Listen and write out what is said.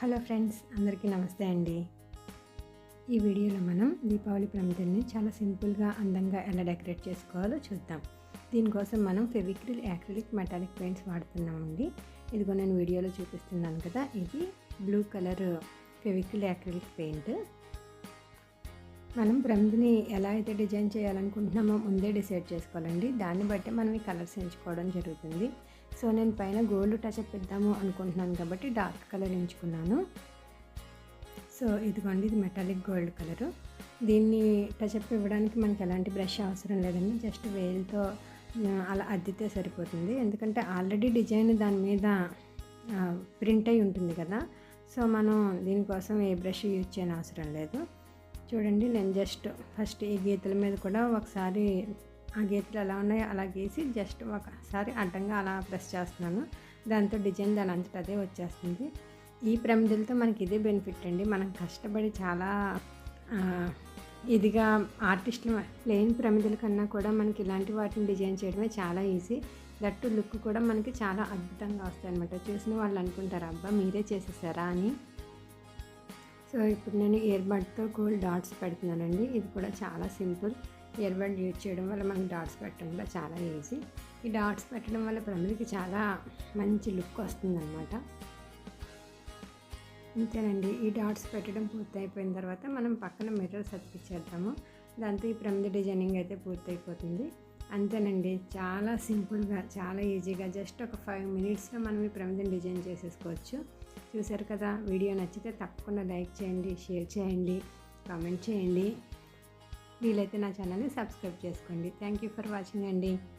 Hello friends అందరికీ నమస్తే అండి. ఈ వీడియోలో మనం దీపావళి ప్రమిదల్ని చాలా సింపుల్గా అందంగా ఎలా డెకరేట్ చేసుకోవాలో చూద్దాం. దీనికోసం మనం ఫెవిక్రిల్ యాక్రిలిక్ మెటాలిక్ పెయింట్స్ వాడుతున్నామండి. ఇదిగో నేను వీడియోలో చూపిస్తున్నాను కదా ఇది blue colour Fevicryl acrylic paint. మనం ప్రమిదని ఎలా అయితే డిజైన్ చేయాలనుకుంటున్నామో ముందే డిసైడ్ చేసుకోవాలండి. దాన్ని బట్టి మనం ఈ కలర్స్ ఎంచుకోవడం జరుగుతుంది. సో నేను పైన గోల్డ్ టచ్అప్ ఇద్దాము అనుకుంటున్నాను కాబట్టి డార్క్ కలర్ ఎంచుకున్నాను. సో ఇదిగోండి ఇది మెటాలిక్ గోల్డ్ కలరు. దీన్ని టచ్అప్ ఇవ్వడానికి మనకి ఎలాంటి బ్రష్ అవసరం లేదండి జస్ట్ వేలుతో అలా అద్దితే సరిపోతుంది. ఎందుకంటే ఆల్రెడీ డిజైన్ దాని మీద ప్రింట్ అయి ఉంటుంది కదా. సో మనం దీనికోసం ఏ బ్రష్ యూజ్ చేయని అవసరం లేదు. చూడండి నేను జస్ట్ ఫస్ట్ ఈ గీతల మీద కూడా ఒకసారి ఆ గీతలు ఎలా ఉన్నాయో అలా గీసి జస్ట్ ఒకసారి అడ్డంగా అలా ప్రెస్ చేస్తున్నాను. దాంతో డిజైన్ దాని అంతటా అదే వచ్చేస్తుంది. ఈ ప్రమిదలతో మనకి ఇదే బెనిఫిట్ అండి. మనం కష్టపడి చాలా ఇదిగా ఆర్టిస్టులు ప్లెయిన్ ప్రమిదల కన్నా కూడా మనకి ఇలాంటి వాటిని డిజైన్ చేయడమే చాలా ఈజీ. దట్టు లుక్ కూడా మనకి చాలా అద్భుతంగా వస్తాయి అనమాట చూసిన వాళ్ళు అనుకుంటారు అబ్బా మీరే చేసేసారా? అని. సో ఇప్పుడు నేను ఇయర్ బడ్తో గోల్డ్ డాట్స్ పెడుతున్నానండి. ఇది కూడా చాలా సింపుల్. ఇయర్బడ్ యూజ్ చేయడం వల్ల మనకి డాట్స్ పెట్టడం కూడా చాలా ఈజీ. ఈ డాట్స్ పెట్టడం వల్ల ప్రమిదికి చాలా మంచి లుక్ వస్తుందన్నమాట. అంతేనండి. ఈ డాట్స్ పెట్టడం పూర్తయిపోయిన తర్వాత మనం పక్కన మిర్రర్స్ అతికిచ్చేద్దాము దాంతో ఈ ప్రమిద డిజైనింగ్ అయితే పూర్తయిపోతుంది. అంతేనండి. చాలా సింపుల్గా చాలా ఈజీగా జస్ట్ ఒక ఫైవ్ మినిట్స్లో మనం ఈ ప్రమిదం డిజైన్ చేసేసుకోవచ్చు. చూసారు కదా? వీడియో నచ్చితే తప్పకుండా లైక్ చేయండి షేర్ చేయండి కామెంట్ చేయండి. వీలైతే నా ఛానల్ని సబ్స్క్రైబ్ చేసుకోండి. థ్యాంక్ యూ ఫర్ వాచింగ్ అండి.